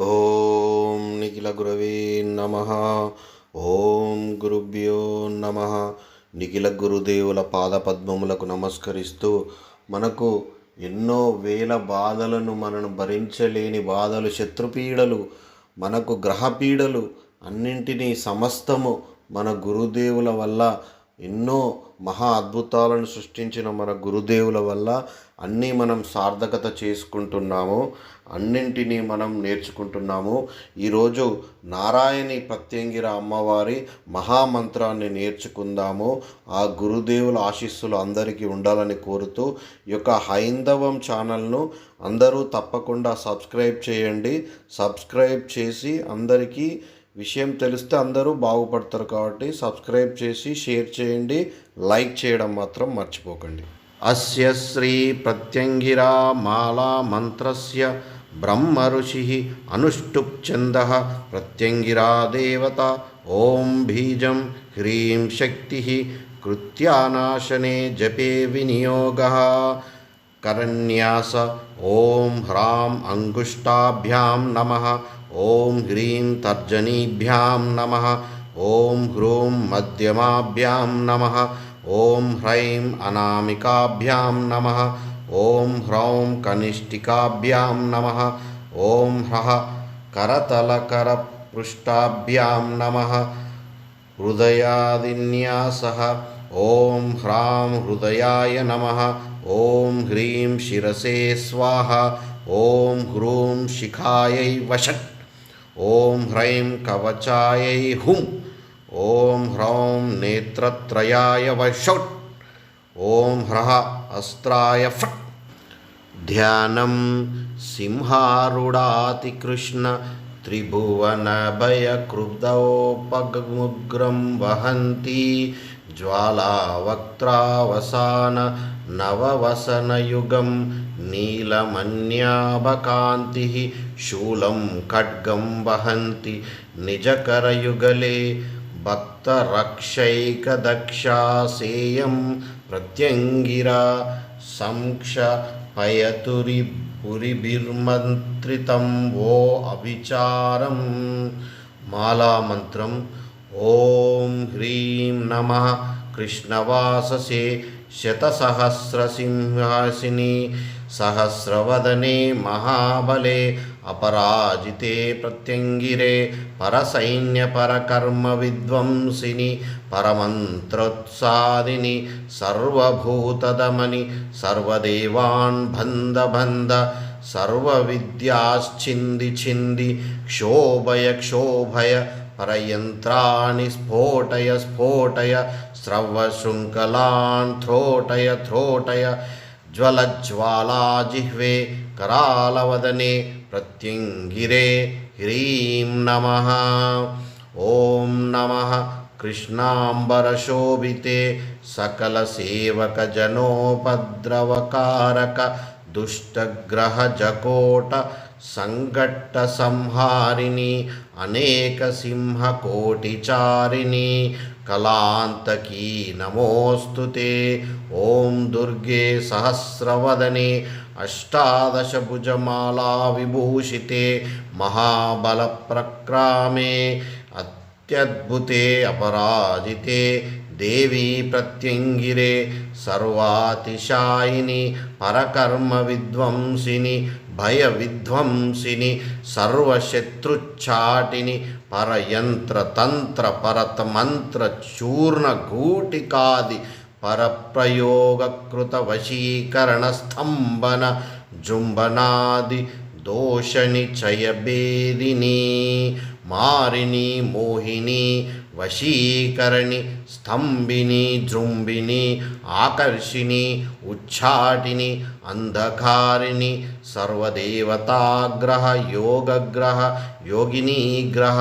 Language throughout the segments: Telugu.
ఓం నిఖిల గురవే నమ. ఓం గురుభ్యో నమ. నిఖిల గురుదేవుల పాదపద్మములకు నమస్కరిస్తూ మనకు ఎన్నో వేల బాధలను మనను భరించలేని బాధలు శత్రుపీడలు మనకు గ్రహపీడలు అన్నింటినీ సమస్తము మన గురుదేవుల వల్ల ఎన్నో మహా అద్భుతాలను సృష్టించిన మన గురుదేవుల వల్ల అన్నీ మనం సార్థకత చేసుకుంటున్నాము. అన్నింటినీ మనం నేర్చుకుంటున్నాము. ఈరోజు నారాయణి ప్రత్యంగిర అమ్మవారి మహామంత్రాన్ని నేర్చుకుందాము. ఆ గురుదేవుల ఆశీస్సులు అందరికీ ఉండాలని కోరుతూ ఈ యొక్క హైందవం ఛానల్ను అందరూ తప్పకుండా సబ్స్క్రైబ్ చేయండి. సబ్స్క్రైబ్ చేసి అందరికీ విషయం తెలిస్తే అందరూ బాగుపడతారు కాబట్టి సబ్స్క్రైబ్ చేసి షేర్ చేయండి. లైక్ చేయడం మాత్రం మర్చిపోకండి. అస్య శ్రీ ప్రత్యంగిరా మాలా మంత్రస్య బ్రహ్మ ఋషి అనుష్టుప్ చంద ప్రత్యంగిరా దేవత ఓం బీజం హ్రీం శక్తి కృత్యానాశనే జపే వినియోగ కరణ్యాస ఓం హ్రాం అంగుష్టాభ్యాం నమ ॐ ह्रीं तर्जनीभ्यां नमः ॐ ह्रूं मध्यमाभ्यां नमः ॐ ह्रैं अनामिकाभ्यां नमः ॐ ह्रौं कनिष्ठिकाभ्यां नमः ॐ ह्रः करतलकरपृष्ठाभ्यां नमः हृदयादिन्यासः ॐ ह्रां हृदयाय नमः ॐ ह्रीं शिरसे स्वाहा ॐ ह्रूं शिखायै वषट् ॐ ह्रैं कवचायै हुं ॐ ह्रौं नेत्रत्रयाय वषट् ॐ ह्रः अस्त्राय फट् ध्यानं सिंहारूढातिकृष्ण त्रिभुवनभयक्रुद्धोपमुग्रं वहन्ति ज्वालावक्त्रावसान नववसनयुगं नीलमन्याभकान्तिः शूलं खड्गं वहन्ति निजकरयुगले भक्तरक्षैकदक्षासेयं प्रत्यङ्गिरा संक्षपयतुरि పురిభిర్మంత్రితం ఓ అవిచారం మాలామంత్రం ఓం హ్రీం నమ కృష్ణవాససే శతసహస్రసింహాసిని సహస్రవదనే మహాబలే అపరాజితే ప్రత్యంగిరే పరసైన్యపరకర్మ విద్వంసిని పరమంత్రోత్సాదిని సర్వభూతదమని సర్వదేవాన్ బంధ బంధ సర్వవిద్యాశ్చింది చింది క్షోభయ క్షోభయ పరయంత్రాణి స్ఫోటయ स्रवशृङ्खलान् थ्रोटय थ्रोटय ज्वलज्वालाजिह्वे करालवदने प्रत्यङ्गिरे ह्रीं नमः ॐ नमः कृष्णाम्बरशोभिते सकलसेवकजनोपद्रवकारक दुष्टग्रहजकोट सङ्कट्टसंहारिणि अनेकसिंहकोटिचारिणि కళాంతకీ నమోస్తు ఓం దుర్గే సహస్రవదనే. అష్టాదశభుజమాలా విభూషితే మహాబలప్రక్రామే. అత్యద్భుతే అపరాజితే. దేవీ ప్రత్యంగిరే. సర్వాతిశాయిని పరకర్మ విద్వంసిని భయ విధ్వంసిని సర్వశత్రుఛాటిని పరయంత్ర తంత్ర పరతమంత్ర చూర్ణ గూటికాది పరప్రయోగకృత వశీకరణ స్తంభన జుంబనాది దోషని చయబేదిని మారిని మోహిని వశీకరణి స్తంభిని జృంభిని ఆకర్షిణి ఉచ్చాటిని అంధకారిణి సర్వదేవతాగ్రహ యోగగ్రహ యోగినీగ్రహ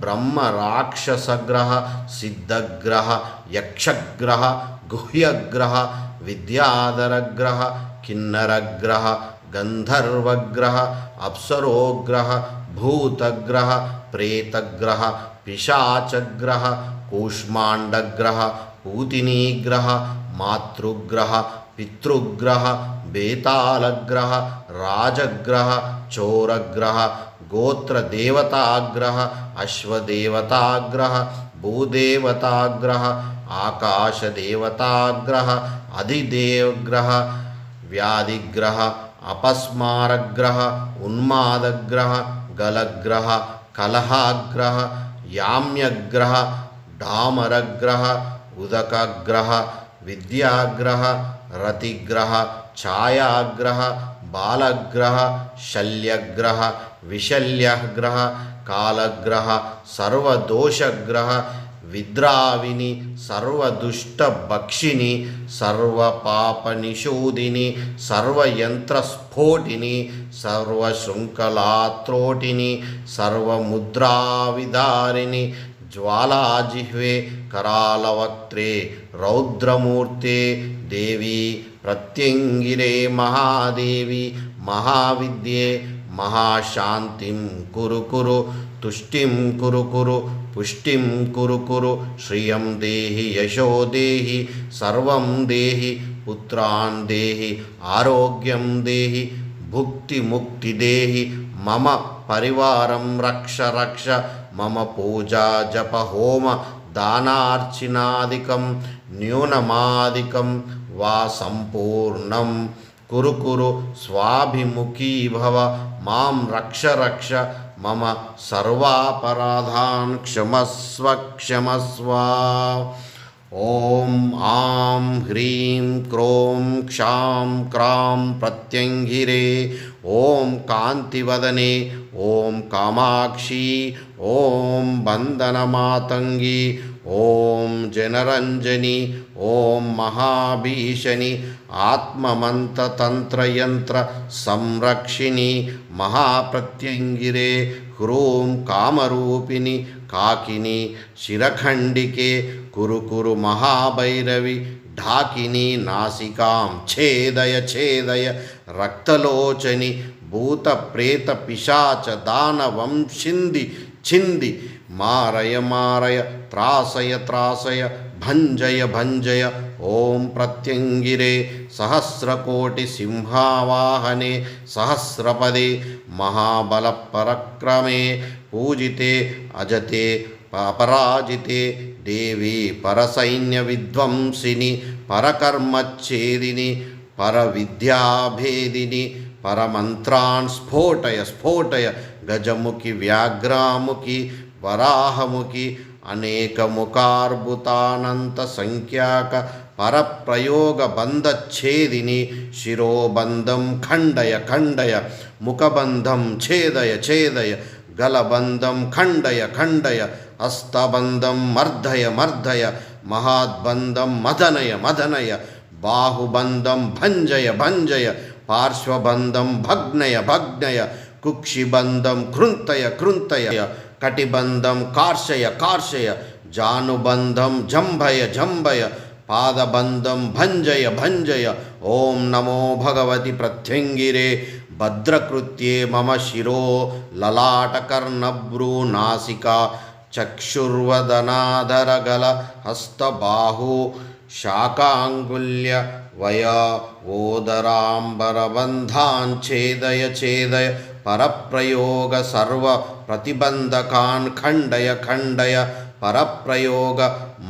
బ్రహ్మ రాక్షసగ్రహ సిద్ధగ్రహ యక్షగ్రహ గుహ్యగ్రహ విద్యాధరగ్రహ కిన్నరగ్రహ గంధర్వగ్రహ అప్సరోగ్రహ భూతగ్రహ ప్రేతగ్రహ పిశాచగ్రహ కూష్మాండగ్రహ పూతినీగ్రహ మాతృగ్రహ పితృగ్రహ బేతాళగ్రహ రాజగ్రహ చోరగ్రహ గోత్రదేవతాగ్రహ అశ్వదేవతాగ్రహ భూదేవతాగ్రహ ఆకాశదేవతాగ్రహ అధిదేవగ్రహ వ్యాధిగ్రహ అపస్మారగ్రహ ఉన్మాదగ్రహ గలగ్రహ కలహాగ్రహ याम्यग्रह डामरग्रह उदकग्रह विद्याग्रह रतिग्रह छायाग्रह बालग्रह शल्यग्रह विशल्यग्रह कालग्रह सर्वदोषग्रह విద్రావిని సర్వదుష్టభక్షిని సర్వపాపనిషోదిని సర్వయంత్రస్ఫోటిని సర్వశృంఖలాత్రోటిని సర్వముద్రావిధారిని జ్వాలాజిహ్వే కరాలవక్త్రే రౌద్రమూర్తే దేవి ప్రత్యంగిరే మహాదేవి మహావిద్యే మహాశాంతిం కురు కురు तुष्टिं कुरु कुरु पुष्टिं कुरु कुरु श्रियं देहि यशो देहि सर्वं देहि पुत्रान् देहि आरोग्यं देहि भुक्तिमुक्तिदेहि मम परिवारं रक्ष रक्ष मम पूजा जप होम दानार्चनादिकं न्यूनमादिकं वा सम्पूर्णं कुरु कुरु स्वाभिमुखी भव मां रक्ष रक्ष मम सर्वापराधान् क्षमस्व क्षमस्व। ॐ आं ह्रीं क्रों क्षां क्रां प्रत्यङ्गिरे। ॐ कान्तिवदने। ॐ कामाक्षी। ॐ बन्दनमातङ्गी ॐ जनरञ्जनि। ॐ महाभीषणि మహాప్రత్యంగిరే హ్రోం కామరూపిణి కాకిని శిరఖండికే కురుకురు మహాభైరవి ఢాకిని నాసికాం ఛేదయ ఛేదయ రక్తలోచని భూత ప్రేత పిశాచ దానవంశింది చింది మారయ మారయ త్రాసయ త్రాసయ భంజయ భంజయ ఓం ప్రత్యంగిరే सहस्रकोटिसिंहावाहने सहस्रपदे महाबलपरक्रमे पूजिते अजते अपराजिते देवी परसैन्यविध्वंसिनि परकर्मच्छेदिनि परविद्याभेदिनि అనేకముఖార్భుతానంత సంఖ్యాక పరప్రయోగ బంధఛేదిని శిరోబంధం ఖండయ ఖండయ ముఖబంధం ఛేదయ ఛేదయ గలబంధం ఖండయ ఖండయ హస్తబంధం మర్ధయ మర్ధయ మహాద్బంధం మదనయ మదనయ బాహుబంధం భంజయ భంజయ పార్శ్వబంధం భగ్నయ భగ్నయ కుక్షిబంధం కృంతయ కృంతయ కటిబంధం కార్షయ కార్షయ జానుబంధం జంభయ జంభయ పాదబంధం భంజయ భంజయ ఓం నమో భగవతి ప్రత్యంగిరే భద్రకృత్యే మమ శిరో లలాటకర్ణభ్రూ నాసికా చక్షుర్వదనాధరగల హస్తబాహు శాకాంగుల్య వయ ఓదరాంబరబంధాన్ ఛేదయ ఛేదయ பரப்பிரயோக சர்வ பிரதிபந்தகான் கண்டய கண்டய பரப்பிரயோக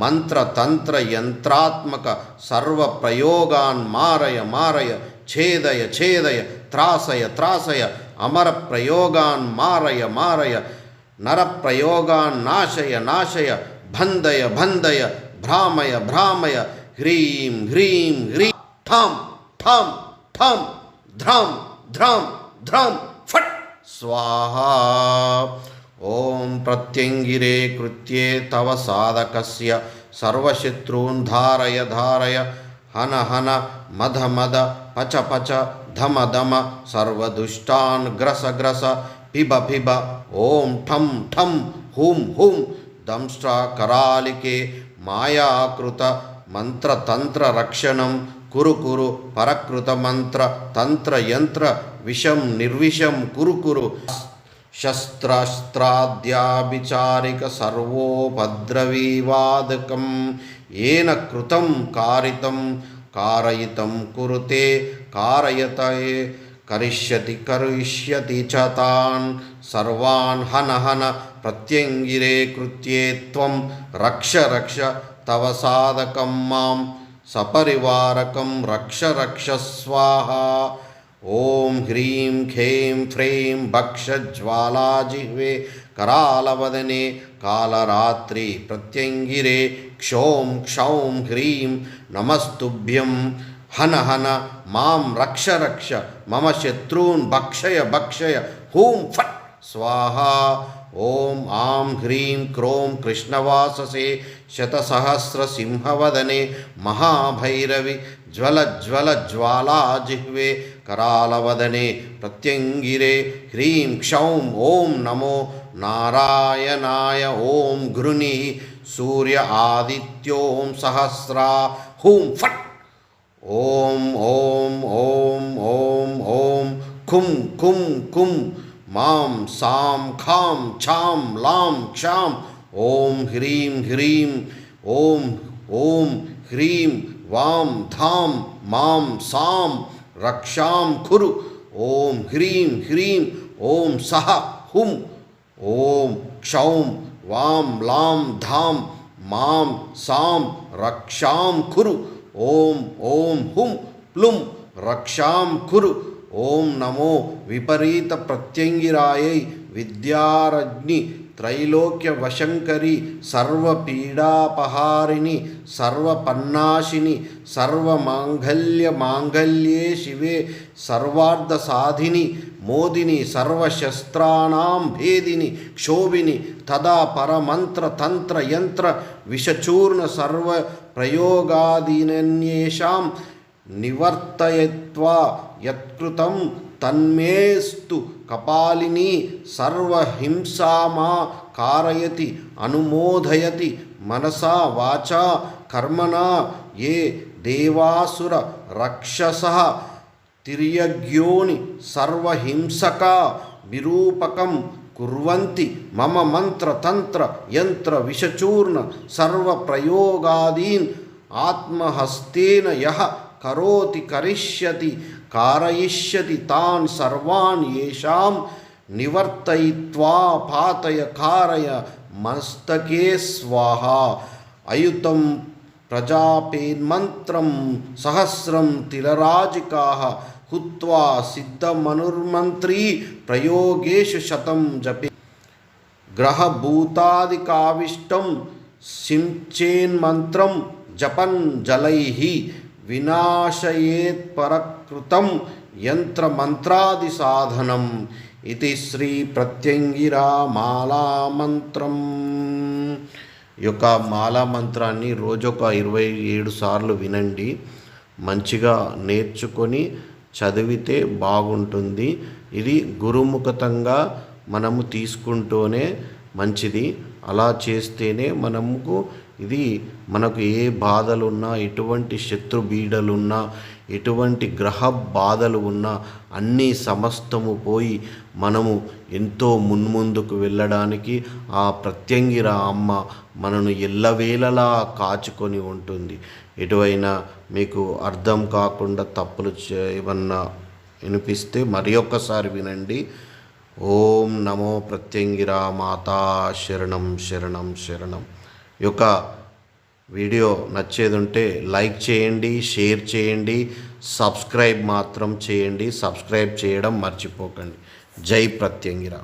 மந்திர தந்திர யந்திராத்மக சர்வ பிரயோகான் மாறய மாறய ಛೇದಯ ಛೇದಯ ತ್ರಾಸಯ ತ್ರಾಸಯ ಅಮರ ಪ್ರಯೋಗಾನ್ ಮಾರಯ ಮಾರಯ ನರ ಪ್ರಯೋಗಾನ್ ನಾಶಯ ನಾಶಯ ಬಂಧಯ ಬಂಧಯ ಭ್ರಾಮಯ ಭ್ರಾಮಯ ಹ್ರೀಂ ಹ್ರೀಂ ಹ್ರೀಂ ಠಾಂ ಠಾಂ ಠಾಂ ಧ್ರಾಂ ಧ್ರಾಂ ಧ್ರಾಂ स्वाहा ॐ प्रत्यङ्गिरे कृत्ये तव साधकस्य सर्वशत्रून् धारय धारय हन हन मद मद पच पच धम धम सर्वदुष्टान् ग्रस ग्रस पिब पिब ॐ ठं ठं हुं हुं दंष्ट्राकरालिके मायाकृत మంత్రతంత్ర రక్షణం కురు కురు పరకృత మంత్ర తంత్ర యంత్ర విషం నిర్విషం కురు కురు శస్త్రాస్త్రాద్యాభిచారిక సర్వోపద్రవీవాదకం. ఏన కృతం కారితం కారయితం కురుతే కారయతయే కరిష్యతి కరిష్యతి చ తాన్. సర్వాన్ హన హన ప్రత్యంగిరే కృత్యే త్వం రక్ష రక్ష తవ సాధకం మాం సపరివారకం రక్ష రక్ష స్వాహ. ఓం హ్రీం ఖేం ఫ్రేం భక్షజ్వాలాజిహ్వే కరాలవదనే కాలరాత్రి ప్రత్యంగిరే క్షోం క్షౌం హ్రీం నమస్తుభ్యం. హన హన మాం రక్ష రక్ష మమ శత్రూన్ భక్షయ భక్షయ హూం ఫట్ స్వాహ. ఓం ఆం హ్రీం క్రోం కృష్ణవాససే శతసహస్రసింహవదనే మహాభైరవి జ్వల జ్వల జ్వాలాజిహ్వే కరాలవదనే ప్రత్యంగిరే హ్రీం క్షౌం ఓం నమో నారాయణాయ ఓం ఘృని సూర్య ఆదిత్యోం సహస్రా హూం ఫట్ ఓం ఓం ఓం ఓం ఓం కుం కుం కుం మాం సాం ఖాం ఛాం లాం క్షాం ఓం హ్రీం హ్రీం ఓం ఓం హ్రీం వాం ధాం మాం సాం రక్షాం ఖురు ఓం హ్రీం హ్రీం ఓం సహ హుం ఓం క్షౌం వాం లాం ధాం మాం సాం రక్షాం ఖురు ఓం ఓం హుం ప్లుం రక్షాం ఖురు ఓం నమో విపరీత ప్రత్యంగిరాయై విద్యారజ్ఞి త్రైలోక్య వశంకరి సర్వపీడాపహారిణి సర్వపన్నాశిని సర్వమాంగల్య మాంగల్యే శివే సర్వార్థ సాధిని మోదిని సర్వశస్త్రాణం భేదిని క్షోభిని తదా పరమంత్ర తంత్ర యంత్ర విషచూర్ణ సర్వ ప్రయోగాదీనన్యేషాం నివర్తయత్వా యత్కృతం తన్మేస్తు కపాలిని సర్వహింసామా కారయతి అనుమోదయతి మనసా వాచా కర్మణ ఏ దేవాసుర రక్షస తిర్యగ్యోని సర్వహింసక విరూపకం కుర్వంతి మమ మంత్ర తంత్ర యంత్ర విషచూర్ణ సర్వ ప్రయోగాదీన్ ఆత్మహస్తేన యహ కరోతి కరిష్యతి కారయిష్యతి తాన్ సర్వాన్ ఏషాం నివర్తయిత్వా పాతయ కారయ మస్తకే స్వాహ అయుతం ప్రజాపేన్మంత్రం సహస్రం తిలరాజికా హుత్వా సిద్ధమనుర్మంత్రీ ప్రయోగేషు శతం జపి గ్రహభూతాదికావిష్టం సించేన్మంత్రం జపన్ జలై వినాశయేత్ పరకృతం యంత్రమంత్రాది సాధనం ఇది శ్రీ ప్రత్యంగిరా మాలామంత్రం మంత్రం యొక్క రోజు రోజొక ఇరవై ఏడు సార్లు వినండి. మంచిగా నేర్చుకొని చదివితే బాగుంటుంది. ఇది గురుముఖతంగా మనము తీసుకుంటూనే మంచిది. అలా చేస్తేనే మనముకు ఇది మనకు ఏ బాధలున్నా ఎటువంటి శత్రు బీడలున్నా ఎటువంటి గ్రహ బాధలు ఉన్నా అన్నీ సమస్తము పోయి మనము ఎంతో మున్ముందుకు వెళ్ళడానికి ఆ ప్రత్యంగిర అమ్మ మనను ఎల్లవేళలా కాచుకొని ఉంటుంది. ఎటువైనా మీకు అర్థం కాకుండా తప్పులు ఏమన్నా వినిపిస్తే మరి ఒక్కసారి వినండి. ఓం నమో ప్రత్యంగిరా మాతా శరణం శరణం శరణం. యొక్క వీడియో నచ్చేది ఉంటే లైక్ చేయండి షేర్ చేయండి సబ్స్క్రైబ్ మాత్రం చేయండి సబ్స్క్రైబ్ చేయడం మర్చిపోకండి. జై ప్రత్యంగిరా